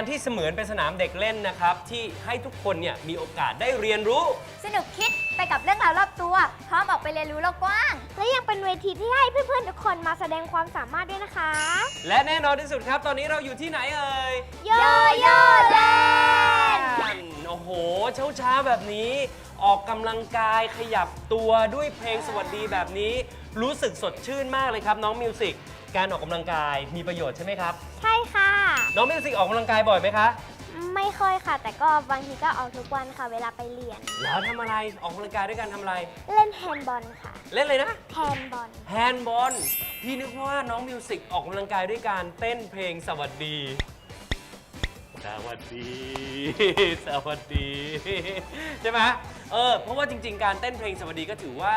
การที่เสมือนเป็นสนามเด็กเล่นนะครับ ที่ให้ทุกคนเนี่ยมีโอกาสได้เรียนรู้ สนุกคิดไปกับเรื่องราวรอบตัว พร้อมออกไปเรียนรู้โลกกว้าง และยังเป็นเวทีที่ให้เพื่อนๆทุกคนมาแสดงความสามารถด้วยนะคะ และแน่นอนที่สุดครับ ตอนนี้เราอยู่ที่ไหนเอ่ยโยโย่แลนด์ โอ้โหเช้าเช้าๆแบบนี้ ออกกำลังกายขยับตัวด้วยเพลงสวัสดีแบบนี้ รู้สึกสดชื่นมากเลยครับน้องมิวสิกการออกกำลังกายมีประโยชน์ใช่ไหมครับ ใช่ค่ะ น้องมิวสิกออกกำลังกายบ่อยไหมคะ ไม่ค่อยค่ะ แต่ก็บางทีก็ออกทุกวันค่ะ เวลาไปเรียน แล้วทำอะไรออกกำลังกายด้วยกันทำอะไร เล่นแฮนด์บอลค่ะ เล่นเลยนะ แฮนด์บอล แฮนด์บอล พี่นึกว่าน้องมิวสิกออกกำลังกายด้วยการเต้นเพลงสวัสดี สวัสดี สวัสดี ใช่ไหมเออ เพราะว่าจริง ๆ การเต้นเพลงสวัสดีก็ถือว่า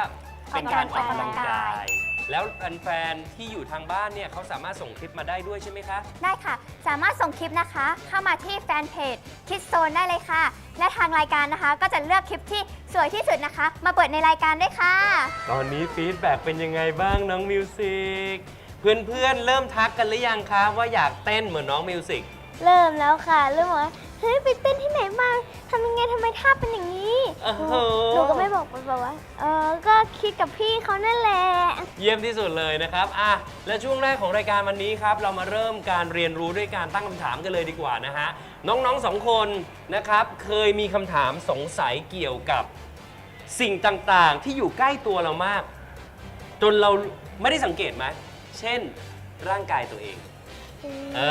เป็นการออกกำลังกาย แล้วแฟนๆที่อยู่ทางบ้านเนี่ยเขาสามารถส่งคลิปมาได้ด้วยใช่ไหมคะ ได้ค่ะ สามารถส่งคลิปนะคะ เข้ามาที่แฟนเพจคิดโซนได้เลยค่ะ และทางรายการนะคะ ก็จะเลือกคลิปที่สวยที่สุดนะคะ มาเปิดในรายการด้วยค่ะ ตอนนี้ฟีดแบ็กเป็นยังไงบ้างน้องมิวสิกเพื่อนๆเริ่มทักกันหรือยังคะว่าอยากเต้นเหมือนน้องมิวสิก เริ่มแล้วค่ะ เริ่มบอกว่า เฮ้ยไปเต้นที่ไหนมาทำยังไงทำไมท่าเป็นอย่างนี้โอ้โห หนูก็ไม่บอกไปบอกว่า เออก็คิดกับพี่เขานั่นแหละ เยี่ยมที่สุดเลยนะครับ อะ และช่วงแรกของรายการวันนี้ครับ เรามาเริ่มการเรียนรู้ด้วยการตั้งคำถามกันเลยดีกว่านะฮะ น้องๆสองคนนะครับ เคยมีคำถามสงสัยเกี่ยวกับสิ่งต่างๆ ที่อยู่ใกล้ตัวเรามาก จนเราไม่ได้สังเกตไหม เช่น ร่างกายตัวเอง เอ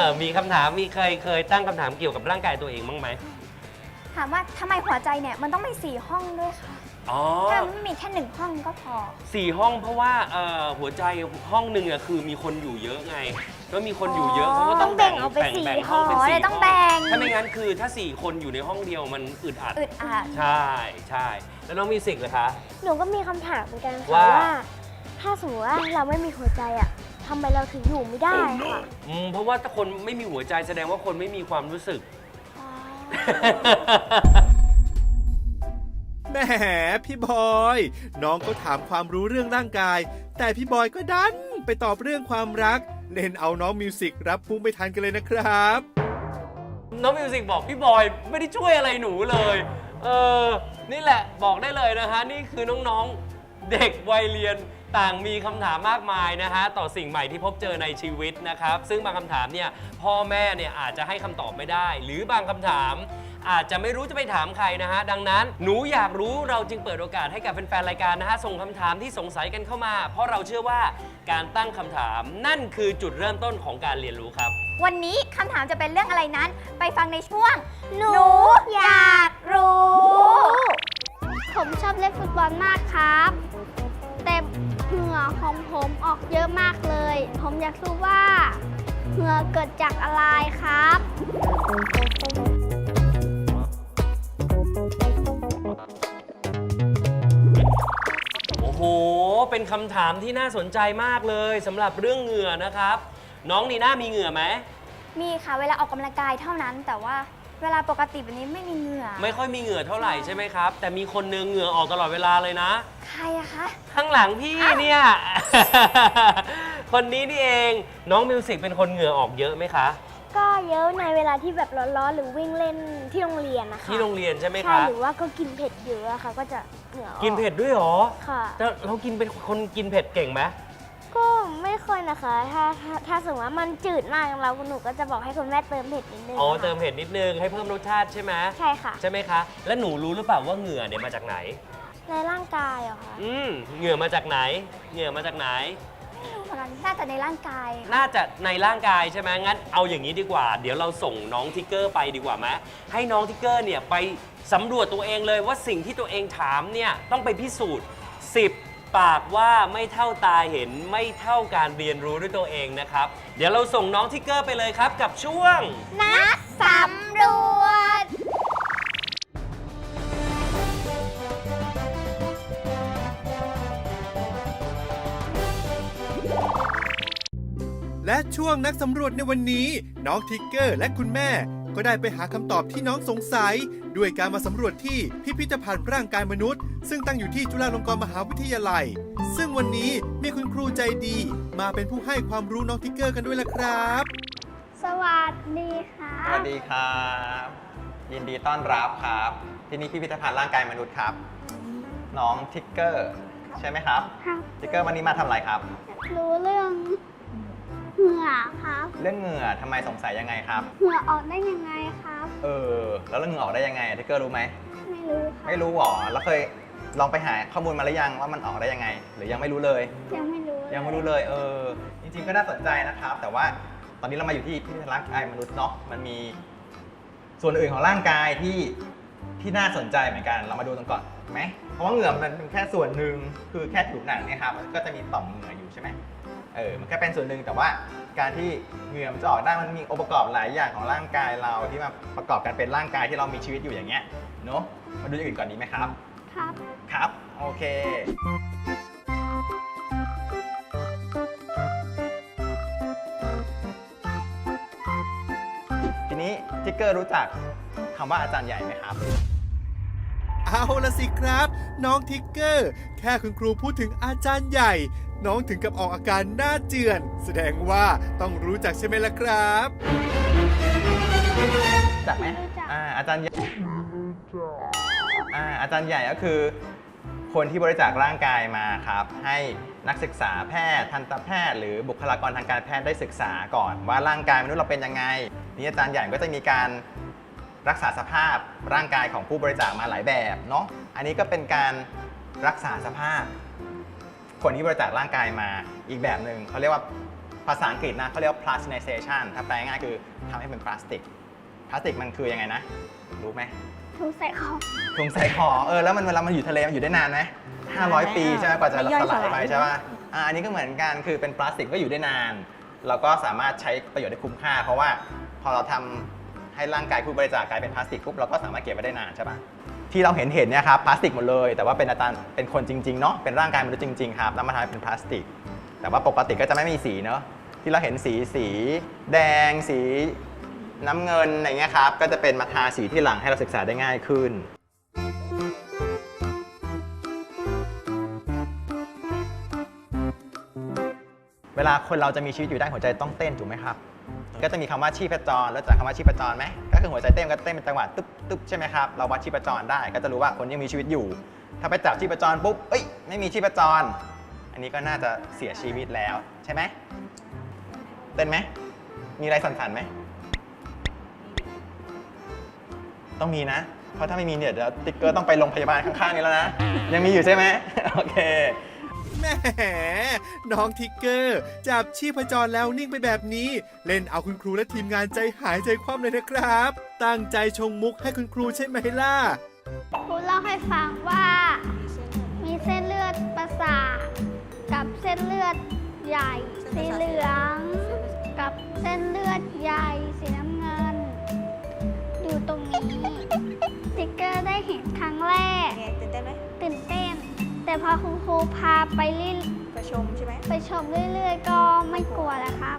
อ มีคำถามมีเคยเคยตั้งคำถามเกี่ยวกับร่างกายตัวเองบ้างไหมถามว่าทำไมหัวใจเนี่ยมันต้องมีสี่ห้องด้วยค่ะอ๋อถ้ามันไม่มีแค่หนึ่งห้องก็พอ สี่ห้องเพราะว่าเอ่อหัวใจห้องหนึ่งอะคือมีคนอยู่เยอะไงแล้วมีคนอยู่เยอะเขาก็ต้องต้องแบ่งเอาไปสี่แบ่งห้องเป็นอ๋อสี่เลยต้องแบ่ง ถ้าไม่งั้นคือถ้าสี่คนอยู่ในห้องเดียวมันอึดอัด อึดอัด ใช่ใช่แล้วน้องมีสิกเลยคะ หนูก็มีคำถามเหมือนกันค่ะว่า ว่า ถ้าสมมติว่าเราไม่มีหัวใจอะ ทำไมเราถึงอยู่ไม่ได้ค่ะอืมเพราะว่าถ้าคนไม่มีหัวใจแสดงว่าคนไม่มีความรู้สึก แหมพี่บอย น้องก็ถามความรู้เรื่องร่างกาย แต่พี่บอยก็ดันไปตอบเรื่องความรัก เล่นเอาน้องมิวสิกรับพุ่งไม่ทันกันเลยนะครับ น้องมิวสิกบอกพี่บอยไม่ได้ช่วยอะไรหนูเลย เออ นี่แหละบอกได้เลยนะฮะ นี่คือน้องๆ เด็กวัยเรียน ต่างมีคำถามมากมายนะฮะต่อสิ่งใหม่ที่พบเจอในชีวิตนะครับ ซึ่งบางคำถามเนี่ยพ่อแม่เนี่ยอาจจะให้คำตอบไม่ได้ หรือบางคำถาม อาจจะไม่รู้จะไปถามใครนะฮะ ดังนั้นหนูอยากรู้เราจึงเปิดโอกาสให้กับแฟนๆรายการนะฮะ ส่งคำถามที่สงสัยกันเข้ามา เพราะเราเชื่อว่าการตั้งคำถามนั่นคือจุดเริ่มต้นของการเรียนรู้ครับ วันนี้คำถามจะเป็นเรื่องอะไรนั้น ไปฟังในช่วง หนูอยากรู้ ผมชอบเล่นฟุตบอลมากครับ แต่เห งื่อของผมออกเยอะมากเลย ผมอยากรู้ว่าเหงื่อเกิดจากอะไรครับ โอ้โห เป็นคำถามที่น่าสนใจมากเลยสำหรับเรื่องเหงื่อนะครับ น้องนีน่ามีเหงื่อไหม มีค่ะ เวลาออกกำลังกายเท่านั้นแต่ว่า เวลาปกติแบบนี้ไม่มีเหงื่อ ไม่ค่อยมีเหงื่อเท่าไหร่ใช่ไหมครับ แต่มีคนนึงเหงื่อออกตลอดเวลาเลยนะ ใครอะคะ ข้างหลังพี่เนี่ย คนนี้นี่เองน้องมิวสิกเป็นคนเหงื่อออกเยอะไหมคะ ก็เยอะในเวลาที่แบบร้อนๆหรือวิ่งเล่นที่โรงเรียนนะคะที่โรงเรียนใช่ไหมใช่คะ หรือว่าก็กินเผ็ดเยอะอะค่ะ ก็จะเหงื่อออกกินเผ็ดด้วยเหรอค่ะ แล้วเรากินเป็นคนกินเผ็ดเก่งไหม ก็ไม่ค่อยนะคะ ถ้าถ้าถ้าสมมติว่ามันจืดมากเราหนูก็จะบอกให้คุณแม่เติมเผ็ดนิดนึงอ๋อค่ะเติมเผ็ดนิดนึงให้เพิ่มรสชาติใช่ไหมใช่ค่ะ ใช่ไหมคะ แล้วหนูรู้หรือเปล่าว่าเหงื่อเนี่ยมาจากไหน ในร่างกายเหรอคะอืมเหงื่อมาจากไหน เหงื่อมาจากไหนไม่รู้เหมือนกันน่าจะในร่างกาย น่าจะในร่างกายใช่ไหมงั้นเอาอย่างนี้ดีกว่า เดี๋ยวเราส่งน้องทิกเกอร์ไปดีกว่าไหมให้น้องทิกเกอร์เนี่ยไปสำรวจตัวเองเลยว่าสิ่งที่ตัวเองถามเนี่ยต้องไปพิสูจน์ 10 ปากว่าไม่เท่าตาเห็นไม่เท่าการเรียนรู้ด้วยตัวเองนะครับ เดี๋ยวเราส่งน้องทิกเกอร์ไปเลยครับกับช่วง นักสำรวจ และช่วงนักสำรวจในวันนี้ น้องทิกเกอร์และคุณแม่ ก็ได้ไปหาคำตอบที่น้องสงสัย ด้วยการมาสำรวจที่พิพิธภัณฑ์ร่างกายมนุษย์ ซึ่งตั้งอยู่ที่จุฬาลงกรณ์มหาวิทยาลัย ซึ่งวันนี้มีคุณครูใจดี มาเป็นผู้ให้ความรู้น้องทิกเกอร์กันด้วยล่ะครับ สวัสดีค่ะ สวัสดีครับ ยินดีต้อนรับครับ ที่นี่พิพิธภัณฑ์ร่างกายมนุษย์ครับ น้องทิกเกอร์ ใช่ไหมครับ ครับ ทิกเกอร์วันนี้มาทำอะไรครับ รู้เรื่อง เหงื่อครับ เรื่องเหงื่อทำไมสงสัยยังไงครับ เหงื่อออกได้ยังไงครับ เออ แล้วเรื่องเหงื่อออกได้ยังไงทิกเกอร์รู้ไหม ไม่รู้ครับ ไม่รู้หรอ แล้วเคยลองไปหาข้อมูลมาหรือยังว่ามันออกได้ยังไง หรือยังไม่รู้เลย ยังไม่รู้ยังไม่รู้เลย เออ จริงๆก็น่าสนใจนะครับ แต่ว่าตอนนี้เรามาอยู่ที่พิพิธภัณฑ์ร่างกายมนุษย์เนาะ มันมีส่วนอื่นของร่างกายที่ที่น่าสนใจเหมือนกัน เรามาดูกันก่อนไหม เพราะว่าเหงื่อมันเป็นแค่ส่วนหนึ่ง คือแค่ผิวหนังเนี่ยครับ มันก็จะมีต่อมเหงื่ออยู่ใช่ไหม เออมันแค่เป็นส่วนหนึ่งแต่ว่าการที่เหงื่อมันจะออกได้มันมีองค์ประกอบหลายอย่างของร่างกายเราที่มาประกอบกันเป็นร่างกายที่เรามีชีวิตอยู่อย่างเงี้ยเนอะมาดูอย่างอื่นก่อนดีไหมครับ ครับ ครับโอเคทีนี้ทิกเกอร์รู้จักคำว่าอาจารย์ใหญ่ไหมครับ เอาละสิครับ น้องทิกเกอร์ แค่คุณครูพูดถึงอาจารย์ใหญ่ น้องถึงกับออกอาการหน้าเจือน แสดงว่าต้องรู้จักใช่ไหมล่ะครับจักไหมอ่าอาจารย์ใหญ่อ่าอาจารย์ใหญ่ก็คือ คนที่บริจาคร่างกายมาครับ ให้นักศึกษาแพทย์ทันตแพทย์ หรือบุคลากรทางการแพทย์ได้ศึกษาก่อน ว่าร่างกายมนุษย์เราเป็นยังไงนี่อาจารย์ใหญ่ก็จะมีการรักษาสภาพร่างกายของผู้บริจาคมาหลายแบบเนาะอันนี้ก็เป็นการรักษาสภาพ คนที่บริจาคร่างกายมาอีกแบบหนึ่งเขาเรียกว่าภาษาอังกฤษนะเขาเรียกว่า plastinization ถ้าแปลง่ายคือทำให้เป็นพลาสติก พลาสติกมันคือยังไงนะ รู้ไหมถูกใส่คอถุงใส่คอเออแล้วมันเวลามันอยู่ทะเลมันอยู่ได้นานไหม500ปีใช่ไหมกว่าจะสลายไปใช่ป่ะอ่าอันนี้ก็เหมือนกันคือเป็นพลาสติกก็อยู่ได้นาน เราก็สามารถใช้ประโยชน์ได้คุ้มค่า เพราะว่าพอเราทำให้ร่างกายผู้บริจาคกลายเป็นพลาสติกปุ๊บเราก็สามารถเก็บไว้ได้นานใช่ป่ะ ที่เราเห็นเห็นเนี่ยครับพลาสติกหมดเลย แต่ว่าเป็นอาจารย์เป็นคนจริงๆเนาะเป็นร่างกายมนุษย์จริงๆครับแล้วมาทำเป็นพลาสติก แต่ว่าปกติก็จะไม่มีสีเนาะที่เราเห็นสีสีแดงสีน้ำเงินอะไรเงี้ยครับก็จะเป็นมาทาสีที่หลังให้เราศึกษาได้ง่ายขึ้นเวลาคนเราจะมีชีวิตอยู่ได้หัวใจต้องเต้นถูกไหมครับ ก็จะมีคำว่าชีพจรแล้วจากคำว่าชีพจรไหมือหัวใจเต้นก็เต้นเป็นจังหวะตึ๊บตึ๊บใช่ไหมครับเราวัดชีพจรได้ก็จะรู้ว่าคนยังมีชีวิตอยู่ ถ้าไปจับชีพจรปุ๊บเอ้ยไม่มีชีพจร อันนี้ก็น่าจะเสียชีวิตแล้วใช่ไหมเต้นไหมมีอะไรสั่นๆไหมต้องมีนะ เพราะถ้าไม่มีเนี่ยเดี๋ยวติ๊กเกอร์ต้องไปโรงพยาบาลข้างๆนี้แล้วนะ ยังมีอยู่ใช่ไหมโอเค แหมน้องทิกเกอร์ จับชีพจรแล้วนิ่งไปแบบนี้ เล่นเอาคุณครูและทีมงานใจหายใจคว่ำเลยนะครับ ตั้งใจชงมุกให้คุณครูใช่ไหมล่ะ ครูเล่าให้ฟังว่า มีเส้นเลือดประสาทกับเส้นเลือดใหญ่สีเหลือง กับเส้นเลือดใหญ่สีน้ำเงิน อยู่ตรงนี้สติกเกอร์ได้เห็นครั้งแรกไงตื่นเต้นไหมตื่นเต้น แต่พอคุณครูพาไปเรื่อยไปชมใช่ไหมไปชมเรื่อยๆ ก็ไม่กลัวแล้วครับ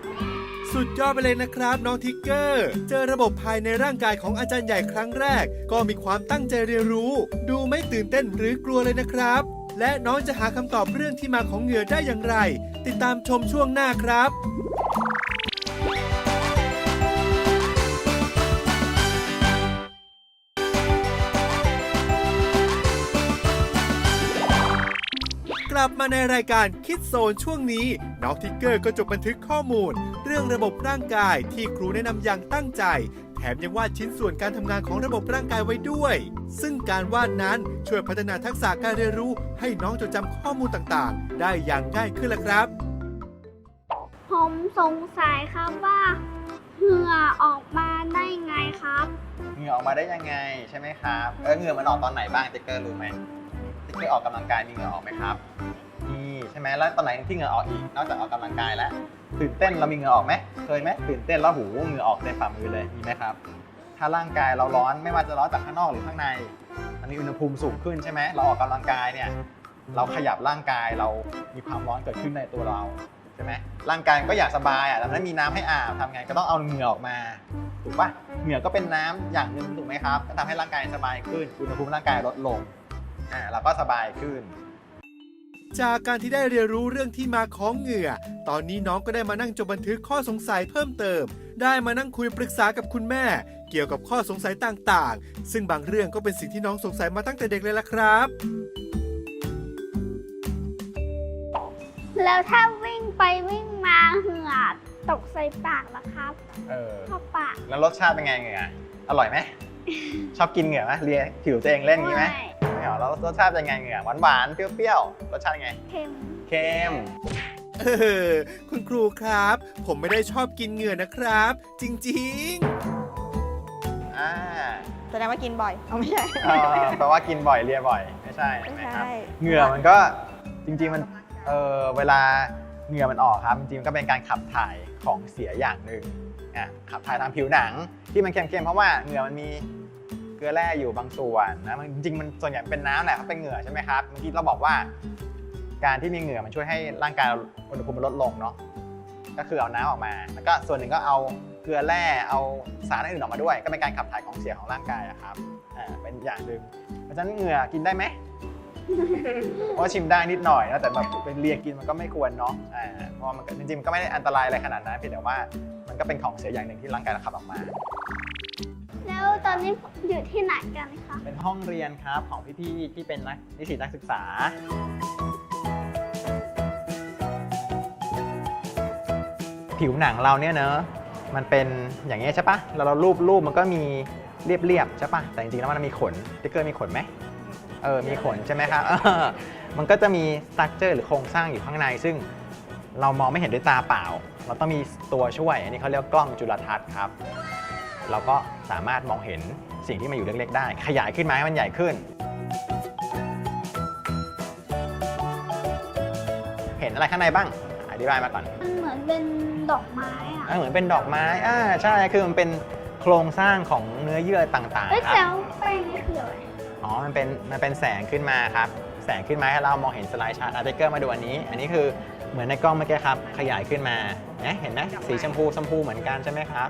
สุดยอดไปเลยนะครับน้องทิกเกอร์ เจอระบบภายในร่างกายของอาจารย์ใหญ่ครั้งแรก ก็มีความตั้งใจเรียนรู้ ดูไม่ตื่นเต้นหรือกลัวเลยนะครับ และน้องจะหาคำตอบเรื่องที่มาของเหงื่อได้อย่างไร ติดตามชมช่วงหน้าครับ ลับมาในรายการคิดโซนช่วงนี้น้องทิกเกอร์ก็จบบันทึกข้อมูล เรื่องระบบร่างกายที่ครูแนะนำอย่างตั้งใจ แถมยังวาดชิ้นส่วนการทำงานของระบบร่างกายไว้ด้วย ซึ่งการวาดนั้นช่วยพัฒนาทักษะการเรียนรู้ ให้น้องจดจำข้อมูลต่างๆ ได้อย่างง่ายขึ้นแล้วครับ ผมสงสัยครับว่าเหงื่อออกมาได้ไงครับ เหงื่อออกมาได้ยังไงใช่ไหมครับเออเหงื่อมันออกตอนไหนบ้างติ๊กเกอร์รู้ไหมติ๊ก เกอร์ออกกำลังกายมีเหงื่อออกไหมครับนี่ใช่ไหมแล้วตอนไหนที่เหงื่อออกอีกนอกจากออกกำลังกายแล้วตื่นเต้นเรามีเหงื่อออกไหมเคยไหมตื่นเต้นแล้วหูเหงื่อออกเต็มฝ่ามือเลยมีไหมครับ ถ้าร่างกายเราร้อนไม่ว่าจะร้อนจากข้างนอกหรือข้างในมันมีอุณหภูมิสูงขึ้นใช่ไหมเราออกกำลังกายเนี่ยเราขยับร่างกายเรามีความร้อนเกิดขึ้นในตัวเราใช่ไหมร่างกายก็อยากสบายอะแต่ไม่มีน้ำให้อาบทำไงก็ต้องเอาเหงื่อออกมาถูกปะเหงื่อก็เป็นน้ำอย่างหนึ่งถูกไหมครับก็ทำให้ร่างกายสบายขึ้นอุณหภูมิร่างกายลดลง อ่าเราก็สบายขึ้น จากการที่ได้เรียนรู้เรื่องที่มาของเหงื่อ ตอนนี้น้องก็ได้มานั่งจดบันทึกข้อสงสัยเพิ่มเติม ได้มานั่งคุยปรึกษากับคุณแม่ เกี่ยวกับข้อสงสัยต่างๆ ซึ่งบางเรื่องก็เป็นสิ่งที่น้องสงสัยมาตั้งแต่เด็กเลยล่ะครับ แล้วถ้าวิ่งไปวิ่งมาเหงื่อตกใส่ปากล่ะครับเออ เข้าปากแล้วรสชาติเป็นไงเหงื่ออร่อยไหม ชอบกินเหงื่อไหมเลียผิวตัวเองเล่นอย่างนี้ไหม ไม่เอาแล้วรสชาติเป็นไงเหงื่อหวานหวานๆเปรี้ยวๆรสชาติยังไงเค็มเค็มเออคุณครูครับ ผมไม่ได้ชอบกินเหงื่อนะครับ จริงๆอ่าแสดงว่ากินบ่อยเอาไม่ใช่เอ่อแปลว่ากินบ่อยเลียบ่อยไม่ใช่ไม่ไหมใช่ครับเหงื่อมันก็จริงๆมันเออเวลาเหงื่อมันออกครับ จริงๆก็เป็นการขับถ่ายของเสียอย่างหนึ่งอะขับถ่ายทางผิวหนังที่มันเค็มๆเพราะว่าเหงื่อมันมี เกลือแร่อยู่บางส่วนนะมันจริงๆมันส่วนใหญ่เป็นน้ำแหละครับเป็นเหงื่อใช่ไหมครับเมื่อกี้เราบอกว่า การที่มีเหงื่อมันช่วยให้ร่างกายเราอุณหภูมิมันลดลงเนาะก็คือเอาน้ำออกมา แล้วก็ส่วนหนึ่งก็เอาเกลือแร่เอาสารอื่นออกมาด้วย ก็เป็นการขับถ่ายของเสียของร่างกายอะครับอ่าเป็นอย่างหนึ่งเพราะฉะนั้นเหงื่อกินได้ไหมเพราะว่าชิมได้นิดหน่อยนะแต่แบบเป็นเลียกินมันก็ไม่ควรเนาะอ่าเพราะมันก็จริงๆมันก็ไม่ได้อันตรายอะไรขนาดนั้นเพียงแต่ว่ามันก็เป็นของเสียอย่างหนึ่งที่ร่างกายเราขับออกมา แล้วตอนนี้อยู่ที่ไหนกันคะ เป็นห้องเรียนครับของพี่ๆที่เป็นนักนิสิตนักศึกษา ผิวหนังเราเนี่ยเนอะมันเป็นอย่างเงี้ยใช่ปะแล้วเรารูปรูปมันก็มีเรียบๆใช่ปะแต่จริงๆแล้วมันมีขนติ๊กเกอร์มีขนไหมเออมีขนใช่ไหมครับเออมันก็จะมีสตั๊กเจอร์หรือโครงสร้างอยู่ข้างใน ซึ่งเรามองไม่เห็นด้วยตาเปล่า เราต้องมีตัวช่วย อันนี้เขาเรียกกล้องจุลทรรศน์ครับ เราก็สามารถมองเห็นสิ่งที่มันอยู่เล็กๆได้ ขยายขึ้นมาให้มันใหญ่ขึ้น เห็นอะไรข้างในบ้าง อธิบายมาก่อนมันเหมือนเป็นดอกไม้อะอ่าเหมือนเป็นดอกไม้อ่าใช่คือมันเป็นโครงสร้างของเนื้อเยื่อต่างเอ้ยๆครัแล้บวแป้งนี่คืออะไรอ๋อมันเป็นมันเป็นแสงขึ้นมาครับ แสงขึ้นมาให้เรามองเห็นสไลด์ชาร์ตอาร์ติเกอร์มาดูอันนี้ อันนี้คือเหมือนในกล้องเมื่อกี้ครับขยายขึ้นมาเนี่ยเห็นไหมสีชมพูชมพูเหมือนกันใช่ไหมครับ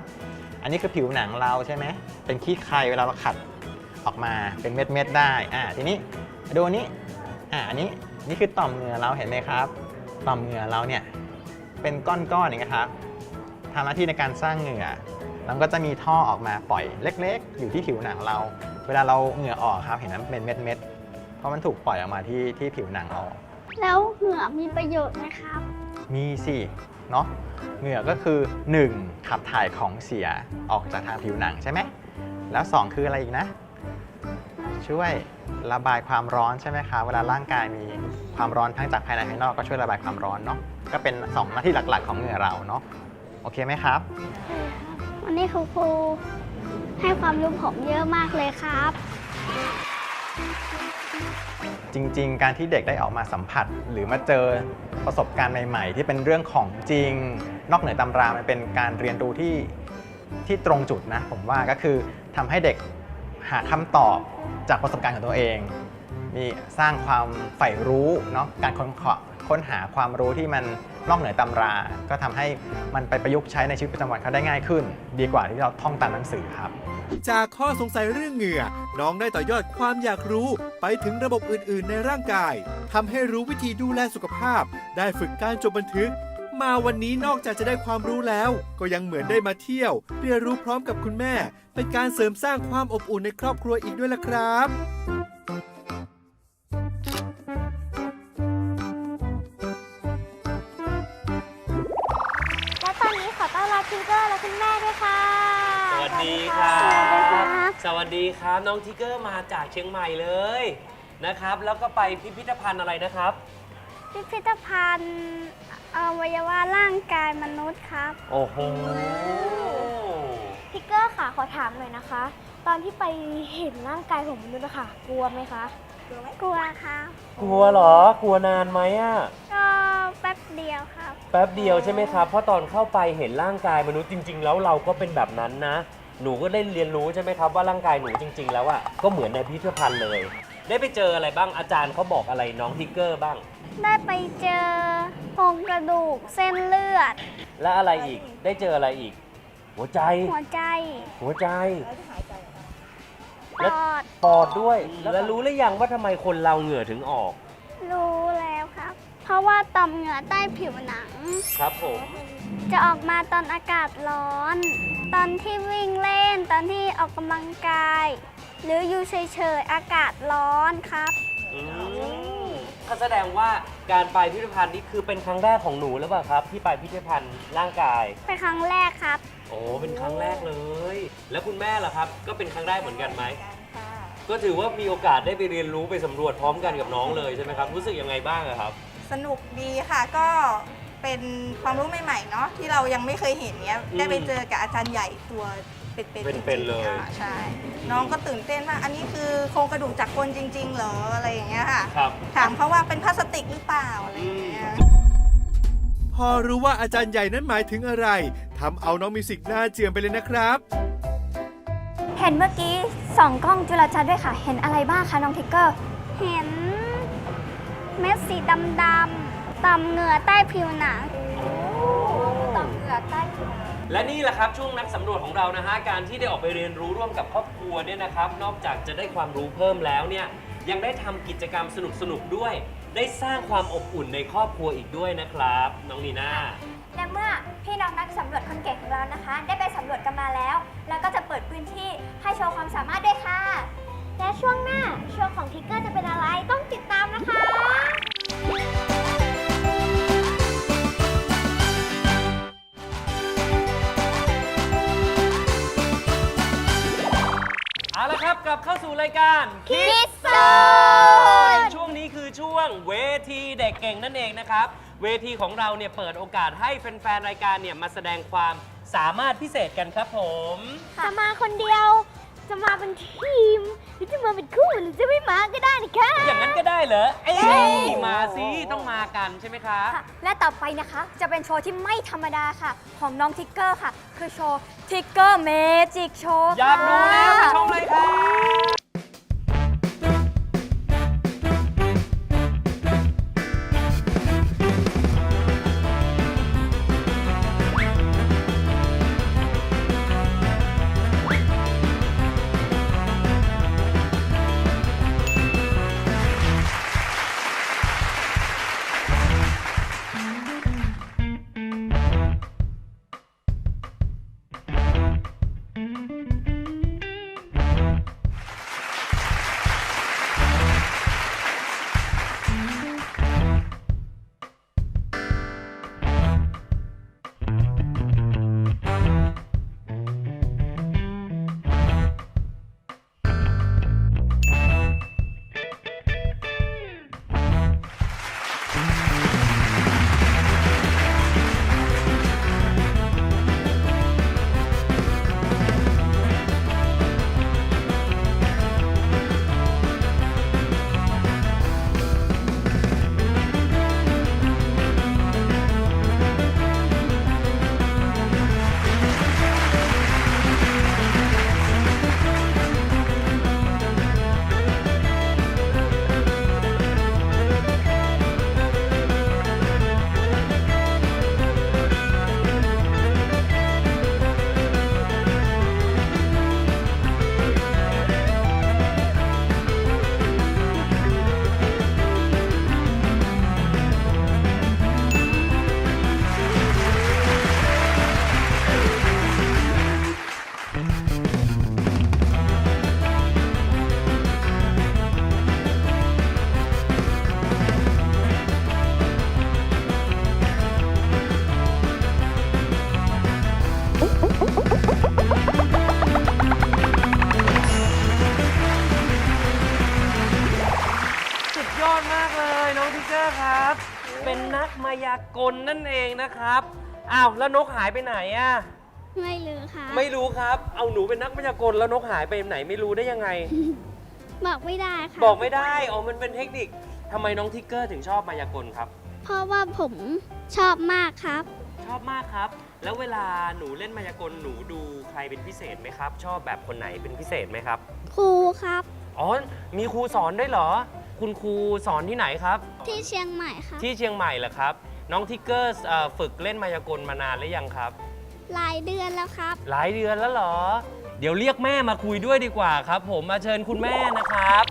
อันนี้คือผิวหนังเราใช่ไหมเป็นขี้ใครเวลาเราขัดออกมาเป็นเม็ดเม็ดๆได้อ่าทีนี้ดูอันนี้อ่าอันนี้นี่คือต่อมเหงื่อเราเห็นไหมครับ ต่อมเหงื่อเราเนี่ยเป็นก้อนๆอย่างเงี้ยครับทำหน้าที่ในการสร้างเหงื่อแล้วก็จะมีท่อออกมาปล่อยเล็ก ๆ อยู่ที่ผิวหนังเรา เวลาเราเหงื่อออกครับเห็นไหมมันเป็นเม็ดๆเพราะมันถูกปล่อยออกมาที่ที่ผิวหนังเราแล้วเหงื่อมีประโยชน์ไหมครับ มีสิ เนาะเหงื่อก็คือ 1. ขับถ่ายของเสียออกจากทางผิวหนังใช่ไหมแล้ว 2 คืออะไรอีกนะ ช่วยระบายความร้อนใช่ไหมคะเวลาร่างกายมีความร้อนทั้งจากภายในภายนอกก็ช่วยระบายความร้อนเนาะก็เป็น 2 หน้าที่หลักๆ ของเหงื่อเราเนาะโอเคไหมครับวันนี้ครูครูให้ความรู้ผมเยอะมากเลยครับ จริง ๆ การที่เด็กได้ออกมาสัมผัสหรือมาเจอ ประสบการณ์ใหม่ ๆ ที่เป็นเรื่องของจริง นอกเหนือตำรา มันเป็นการเรียนรู้ที่ที่ตรงจุดนะผมว่าก็คือทำให้เด็กหาคำตอบจากประสบการณ์ของตัวเอง มีสร้างความใฝ่รู้เนาะการค้นค้นหาความรู้ที่มัน นอกเหนือตำรา ก็ทำให้มันไปประยุกต์ใช้ในชีวิตประจำวันเขาได้ง่ายขึ้น ดีกว่าที่เราท่องตามหนังสือครับ จากข้อสงสัยเรื่องเหงื่อ น้องได้ต่อยอดความอยากรู้ไปถึงระบบอื่นๆ ในร่างกายทำให้รู้วิธีดูแลสุขภาพ ได้ฝึกการจดบันทึกมาวันนี้นอกจากจะได้ความรู้แล้ว ก็ยังเหมือนได้มาเที่ยวเรียนรู้พร้อมกับคุณแม่ เป็นการเสริมสร้างความอบอุ่นในครอบครัวอีกด้วยล่ะครับ ดีครับสวัสดีครับ สวัสดีครับน้องทิกเกอร์มาจากเชียงใหม่เลยนะครับ แล้วก็ไปพิพิธภัณฑ์อะไรนะครับ พิพิธภัณฑ์อวัยวะร่างกายมนุษย์ครับ โอ้โหทิกเกอร์ค่ะขอถามหน่อยนะคะ ตอนที่ไปเห็นร่างกายของมนุษย์อะค่ะ กลัวไหมคะกลัวครับ กลัวเหรอกลัวนานไหมอะก็แป๊บเดียวครับ แป๊บเดียวใช่ไหมครับ เพราะตอนเข้าไปเห็นร่างกายมนุษย์จริง ๆ แล้วเราก็เป็นแบบนั้นนะ หนูก็ได้เรียนรู้ใช่ไหมครับว่าร่างกายหนูจริง ๆ แล้วอะก็เหมือนในพิพิธภัณฑ์เลย ได้ไปเจออะไรบ้างอาจารย์เขาบอกอะไรน้องทิกเกอร์บ้าง ได้ไปเจอโครงกระดูกเส้นเลือด และอะไรอีกได้เจออะไรอีก หัวใจ หัวใจหัวใจปอดปอดด้วย แล้วรู้หรือยังว่าทำไมคนเราเหงื่อถึงออกรู้แล้วครับ เพราะว่าต่อมเหงื่อใต้ผิวหนัง ครับผม จะออกมาตอนอากาศร้อน ตอนที่วิ่งเล่น ตอนที่ออกกำลังกาย หรืออยู่เฉยๆ อากาศร้อนครับ อืมก็แสดงว่าการไปพิพิธภัณฑ์นี่คือเป็นครั้งแรกของหนูหรือเปล่าครับ ที่ไปพิพิธภัณฑ์ร่างกาย เป็นครั้งแรกครับ โอ้เป็นครั้งแรกเลย แล้วคุณแม่ล่ะครับ ก็เป็นครั้งแรกเหมือนกันไหม ก็ถือว่ามีโอกาสได้ไปเรียนรู้ไปสำรวจพร้อมกันกับน้องเลยใช่ไหมครับ รู้สึกยังไงบ้างอะครับ สนุกดีค่ะก็ เป็นความรู้ใหม่ๆเนาะที่เรายังไม่เคยเห็นเนี้ยอืมได้ไปเจอกับอาจารย์ใหญ่ตัวเป็นๆเป็นจริงๆๆเลย อะใช่ น้องก็ตื่นเต้นมากอันนี้คือโครงกระดูกจากคนจริง ๆ เหรออะไรอย่างเงี้ยค่ะ ครับ ถามเขาว่าเป็นพลาสติกหรือเปล่าอะไรอย่างเงี้ย พอรู้ว่าอาจารย์ใหญ่นั้นหมายถึงอะไรทำเอาน้องมิวสิกหน้าเจียมไปเลยนะครับ เห็นเมื่อกี้สองกล้องจุลทรรศน์ด้วยค่ะ เห็นอะไรบ้างคะน้องทิกเกอร์ เห็นเม็ดสีดำๆ ต่อมเหงื่อใต้ผิวหนังต่อมเหงื่อใต้ผิวและนี่แหละครับช่วงนักสำรวจของเรานะฮะการที่ได้ออกไปเรียนรู้ร่วมกับครอบครัวเนี่ยนะครับ นอกจากจะได้ความรู้เพิ่มแล้วเนี่ยยังได้ทำกิจกรรมสนุกๆด้วย ได้สร้างความอบอุ่นในครอบครัวอีกด้วยนะครับ น้องนีน่า และเมื่อพี่น้องนักสำรวจคนเก่งของเรานะคะ ได้ไปสำรวจกันมาแล้ว แล้วก็จะเปิดพื้นที่ให้โชว์ความสามารถด้วยค่ะ และช่วงหน้าช่วงของทิกเกอร์จะเป็นอะไรต้องติดตามนะคะ กลับเข้าสู่รายการ Kids โซนช่วงนี้คือช่วงเวทีเด็กเก่งนั่นเองนะครับ เวทีของเราเนี่ยเปิดโอกาสให้แฟนๆรายการเนี่ยมาแสดงความสามารถพิเศษกันครับผม จะมาคนเดียว จะมาเป็นทีม หรือจะมาเป็นคู่หรือจะไม่มาก็ได้นะคะอย่างนั้นก็ได้เหรอ เอ้ยมาสิต้องมากันใช่ไหมคะ ค่ะและต่อไปนะคะ จะเป็นโชว์ที่ไม่ธรรมดาค่ะ ของน้องทิกเกอร์ค่ะ คือโชว์ทิกเกอร์เมจิกโชว์อยากดูแล้วไปชมเลยครับายากลนั่นเองนะครับอ้าวแล้วนกหายไปไหนอะไม่รู้ค่ะไม่รู้ครับ เอาหนูเป็นนักมายากลแล้วนกหายไปไหนไม่รู้ได้ยังไง บอกไม่ได้ค่ะบอกไม่ได้อ๋อมันเป็นเทคนิคทำไมน้องทิกเกอร์ถึงชอบมายากลครับ เพราะว่าผมชอบมากครับ ชอบมากครับ แล้วเวลาหนูเล่นมายากลหนูดูใครเป็นพิเศษไหมครับ ชอบแบบคนไหนเป็นพิเศษไหมครับ ครูครับ อ๋อ มีครูสอนด้วยเหรอ คุณครูสอนที่ไหนครับ ที่เชียงใหม่ครับที่เชียงใหม่เหรอครับ น้องทิกเกอร์เอ่อฝึกเล่นมายากลมานานหรือยังครับ หลายเดือนแล้วครับ หลายเดือนแล้วเหรอ เดี๋ยวเรียกแม่มาคุยด้วยดีกว่าครับ ผมมาเชิญคุณแม่นะครับ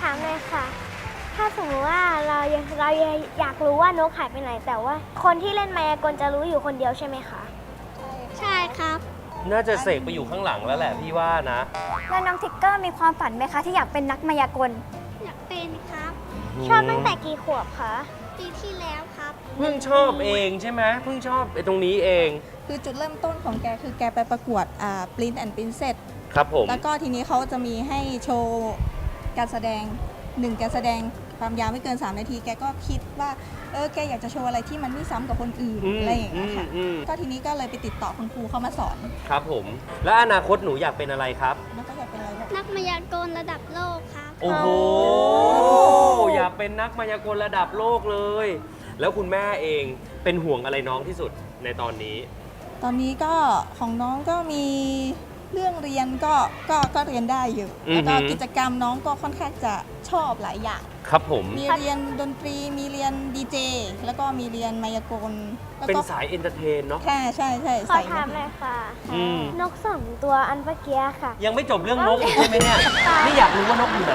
ถามเลยค่ะ ถ้าสมมติว่าเรายังเรายังอยากรู้ว่านกหายไปไหน แต่ว่าคนที่เล่นมายากลจะรู้อยู่คนเดียวใช่ไหมคะใช่ครับ น่าจะเสกไปอยู่ข้างหลังแล้วแหละพี่ว่านะ แล้วน้องทิกเกอร์มีความฝันไหมคะ ที่อยากเป็นนักมายากล อยากเป็นครับ ชอบตั้งแต่กี่ขวบคะปีที่แล้วครับ เพิ่งชอบเองใช่ไหมเพิ่งชอบไอ้ตรงนี้เอง คือจุดเริ่มต้นของแกคือแกไปประกวดอ่า Print and Princess ครับผม แล้วก็ทีนี้เขาจะมีให้โชว์การแสดงหนึ่งการแสดง ความยาวไม่เกิน 3 นาที แกก็คิดว่า เออ แกอยากจะโชว์อะไรที่มันไม่ซ้ำกับคนอื่นอืมอะไรอย่างเงี้ยค่ะ อืมอืม ก็ทีนี้ก็เลยไปติดต่อคุณครูเข้ามาสอน ครับผม แล้วอนาคตหนูอยากเป็นอะไรครับ แล้วก็อยากเป็นอะไรแบบนักมายากลระดับโลกครับ โอ้โห อยากเป็นนักมายากลระดับโลกเลย แล้วคุณแม่เองเป็นห่วงอะไรน้องที่สุดในตอนนี้ ตอนนี้ก็ของน้องก็มี เรื่องเรียนก็ก็ก็เรียนได้อยู่อือฮึ แล้วก็กิจกรรมน้องก็ค่อนข้างจะชอบหลายอย่าง ครับผม มีเรียนดนตรีมีเรียนดีเจแล้วก็มีเรียนมายากลแล้วเป็นก็สายเอนเตอร์เทนเนาะ ใช่ใช่ใช่ขอใส่ถามเลยค่ะ อืม นกสองตัวอันเมื่อกี้ค่ะ ยังไม่จบเรื่องนกอีกใช่ไหมเนี่ย นี่อยากรู้ว่านกอยู่ไหน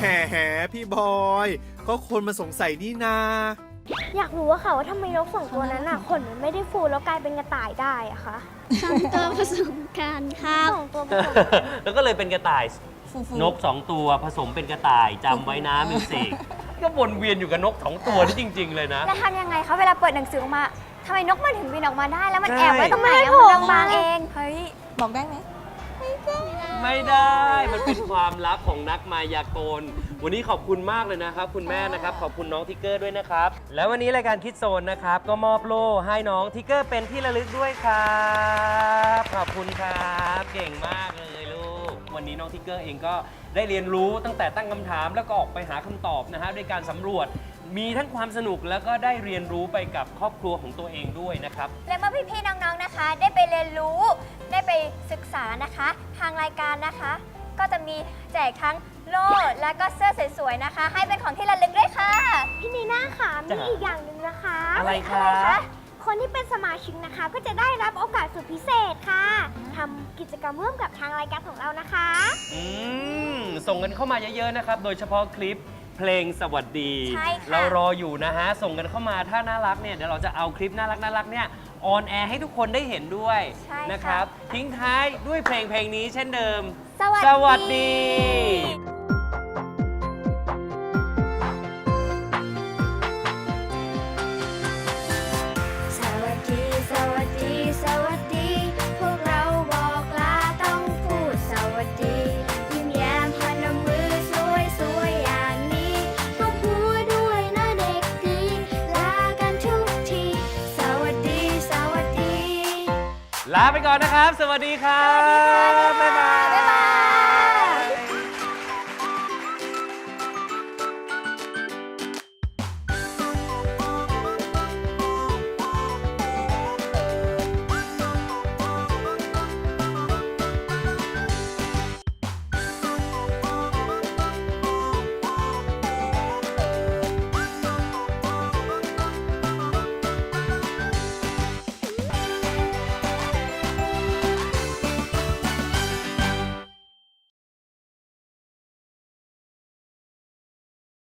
แหมพี่บอย ก็คนมาสงสัยนี่นา อยากรู้ว่าค่ะว่าทำไมนกสองตัวนั้นอะขนมันไม่ได้ฟูแล้วกลายเป็นกระต่ายได้อะคะสองตัวผสมกันครับสองตัวผสมแล้วก็เลยเป็นกระต่ายฟูฟูนกสองตัวผสมเป็นกระต่ายจำไว้นะมิวสิกก็วนเวียนอยู่กับนกสองตัวนี่จริง ๆ เลยนะ แล้วทำยังไงคะเวลาเปิดหนังสือออกมาทำไมนกมันถึงบินออกมาได้ แล้วมันใช่แอบไว้ตรงไหนอะไม่มันถูกบางๆเองเฮ้ยบอกได้ไหม ไม่ได้ มันเป็นความลับของนักมายากล วันนี้ขอบคุณมากเลยนะครับ คุณแม่นะครับ ขอบคุณน้องทิกเกอร์ด้วยนะครับ แล้ววันนี้รายการคิดโซนนะครับ ก็มอบโล่ให้น้องทิกเกอร์เป็นที่ระลึกด้วยครับ ขอบคุณครับ เก่งมากเลยลูก วันนี้น้องทิกเกอร์เองก็ได้เรียนรู้ตั้งแต่ตั้งคำถามแล้วก็ออกไปหาคำตอบนะฮะด้วยการสำรวจ มีทั้งความสนุกแล้วก็ได้เรียนรู้ไปกับครอบครัวของตัวเองด้วยนะครับ และเมื่อพี่ๆน้องๆนะคะ ได้ไปเรียนรู้ ได้ไปศึกษานะคะ ทางรายการนะคะ ก็จะมีแจกทั้งโล่และก็เสื้อสวยๆนะคะ ให้เป็นของที่ระลึกด้วยค่ะ พี่นีน่าค่ะมีจ้ะ อีกอย่างหนึ่งนะคะอะไรคะคนที่เป็นสมาชิกนะคะ ก็จะได้รับโอกาสสุดพิเศษค่ะทำกิจกรรมร่วมกับทางรายการของเรานะคะ อืม ส่งกันเข้ามาเยอะๆนะครับ โดยเฉพาะคลิป เพลงสวัสดี ใช่ค่ะ เรารออยู่นะฮะ ส่งกันเข้ามาถ้าน่ารักเนี่ยเดี๋ยวเราจะเอาคลิปน่ารักน่ารักๆเนี่ยออนแอร์ให้ทุกคนได้เห็นด้วยใช่ค่ะ นะครับ ทิ้งท้ายด้วยเพลงเพลงนี้เช่นเดิม สวัสสวัสดีาไปก่อนนะครับ สวัสดีครับ บ๊ายบาย บ๊ายบาย